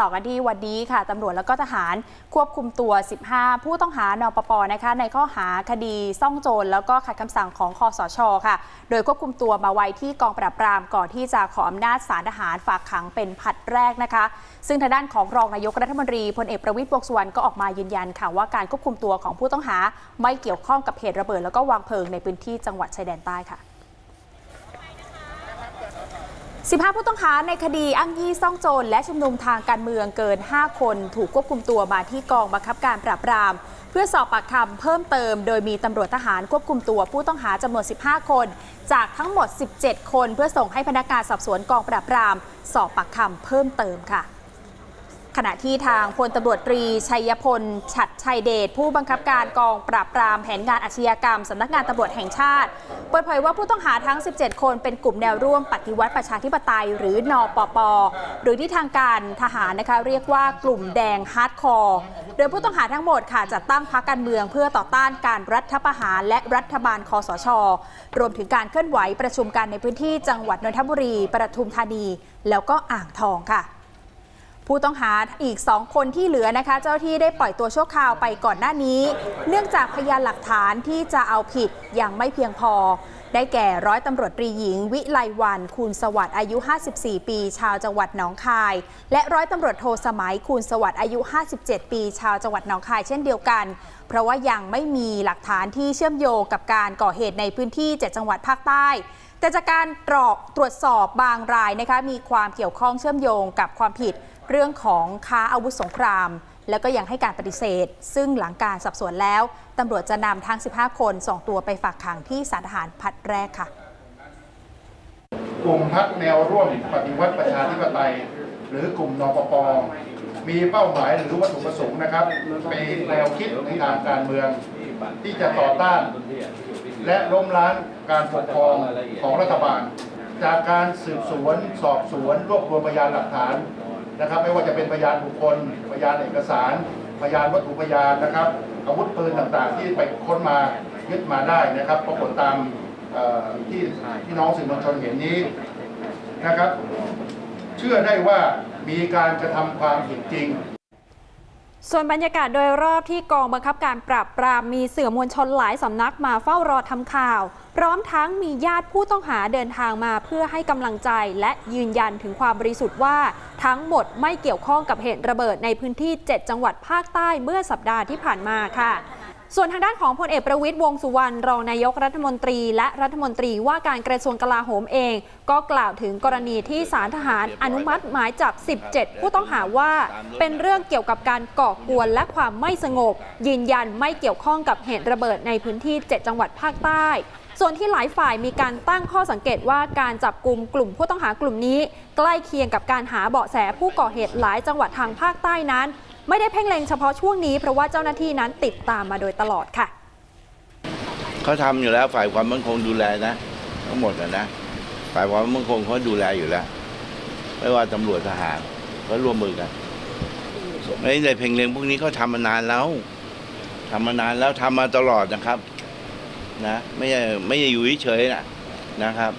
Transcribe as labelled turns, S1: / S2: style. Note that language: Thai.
S1: ต่อกันที่วันนี้ค่ะตำรวจแล้วก็ทหารควบคุมตัว 15 ผู้ต้องหานปปนะคะในข้อหาคดีซ่องโจรแล้วก็ขัดคำสั่งของคอสชค่ะ โดยควบคุมตัวมาไว้ที่กองปราบปรามก่อนที่จะขออำนาจศาลทหารฝากขังเป็นผัดแรกนะคะ ซึ่งทางด้านของรองนายกรัฐมนตรีพลเอกประวิตรวงสุวรรณก็ออกมายืนยันค่ะว่าการควบคุมตัวของผู้ต้องหาไม่เกี่ยวข้องกับเหตุระเบิดแล้วก็วางเพลิงในพื้นที่จังหวัดชายแดนใต้ค่ะ 15 ผู้ต้องหาในคดีอ้างยี่ซ่องโจรและชุมนุมทางการเมืองเกิน 5 คน ถูกควบคุมตัวมาที่กองบังคับการปราบปราม เพื่อสอบปากคำเพิ่มเติม โดยมีตำรวจทหารควบคุมตัวผู้ต้องหาจำนวน 15 คน จากทั้งหมด 17 คน เพื่อส่งให้พนักงานสอบสวนกองปราบปราม สอบปากคำเพิ่มเติมค่ะ ขณะที่ทางพลตำรวจตรีชัยพล ฉัดชัยเดช ผู้บังคับการกองปราบปรามแผนงานอาชญากรรมสำนักงานตำรวจแห่งชาติ เปิดเผยว่าผู้ต้องหาทั้ง 17 คนเป็นกลุ่มแนวร่วมปฏิวัติประชาธิปไตย หรือนอปป หรือที่ทางการทหารนะคะเรียกว่ากลุ่มแดงฮาร์ดคอร์ โดยผู้ต้องหาทั้งหมดค่ะจัดตั้งพรรคการเมืองเพื่อต่อต้านการรัฐประหารและรัฐบาลคอสช รวมถึงการเคลื่อนไหวประชุมกันในพื้นที่จังหวัดนนทบุรีประทุมธานี แล้วก็อ่างทองค่ะ ผู้ต้องหาอีก 2 คนที่เหลือนะคะ เจ้าที่ได้ปล่อยตัวชั่วคราวไปก่อนหน้านี้ เนื่องจากพยานหลักฐานที่จะเอาผิดยังไม่เพียงพอ ได้แก่ร้อยตำรวจตรีหญิง วิไลวัน คูณสวัสดิ์อายุ 54 ปี ชาวจังหวัดหนองคาย และร้อยตำรวจโทสมัยคูณสวัสดิ์อายุ 57 ปี ชาวจังหวัดหนองคายเช่นเดียวกัน เพราะว่ายังไม่มีหลักฐานที่เชื่อมโยงกับการก่อเหตุในพื้นที่ 7 จังหวัดภาคใต้แต่จากการตรอกตรวจสอบบางรายนะคะมีความเกี่ยวข้องเชื่อมโยงกับความผิด เรื่องของค้าอาวุธสงคราม แล้วก็ยังให้การปฏิเสธ ซึ่งหลังการสอบสวนแล้วตำรวจจะนำทั้ง 15 คนส่งตัวไปฝากขังที่ศาลทหารพัดแรกค่ะ
S2: กลุ่มพักแนวร่วมปฏิวัติประชาธิปไตย หรือกลุ่มนปปมีเป้าหมายหรือวัตถุประสงค์นะครับเป็นแนวคิดในทางการเมือง ที่จะต่อต้าน และล้มล้างการปกครองของรัฐบาล จากการสืบสวน สอบสวนรวบรวมพยานหลักฐาน นะครับไม่ว่าจะเป็นพยานบุคคล พยานเอกสาร พยานวัตถุพยานนะครับ อาวุธปืนต่างๆ ที่ไปค้นมายึดมาได้นะครับปรากฏตามที่ที่น้องสื่อมวลชนเห็นนี้นะครับ เชื่อได้ว่ามีการกระทำความผิดจริง
S1: ส่วนบรรยากาศโดยรอบที่กองบังคับการปราบปรามมีเสื่อมวลชนหลายสำนักมาเฝ้ารอทำข่าว พร้อมทั้งมีญาติผู้ต้องหาเดินทางมาเพื่อให้กำลังใจและยืนยันถึงความบริสุทธิ์ว่า ทั้งหมดไม่เกี่ยวข้องกับเหตุระเบิดในพื้นที่ 7 จังหวัดภาคใต้เมื่อสัปดาห์ที่ผ่านมาค่ะ ส่วนทางด้านของพลเอกประวิตยวงสุวรรณรองนายกรัฐมนตรี และรัฐมนตรีว่าการกระทรวงกลาโหมเอง ก็กล่าวถึงกรณีที่ศาลทหารอนุมัติหมายจับ 17 ผู้ต้องหาว่า เป็นเรื่องเกี่ยวกับการก่อกวนและความไม่สงบ ยืนยันไม่เกี่ยวข้องกับเหตุระเบิดในพื้นที่ 7 จังหวัดภาคใต้ส่วนที่หลายฝ่ายมีการตั้งข้อสังเกตว่าการจับกลุ่มกลุ่มผู้ต้องหากลุ่มนี้ ใกล้เคียงกับการหาเบาะแสผู้ก่อเหตุหลายจังหวัดทางภาคใต้นั้น ไม่ได้เพ่งเล็งเฉพาะช่วงนี้เพราะว่าเจ้าหน้าที่นั้นติดตามมาโดยตลอดค่ะ
S3: เขาทำอยู่แล้วฝ่ายความมั่นคงดูแลนะ ทั้งหมดนะฝ่ายความมั่นคงเขาดูแลอยู่แล้ว ไม่ว่าตำรวจทหารก็ร่วมมือกันไอ้ในเพลงเล็งพวกนี้เขาทำมานานแล้วทำมานานแล้วทำมาตลอดนะครับ นะ ไม่ใช่ไม่ใช่อยู่เฉยๆนะนะครับ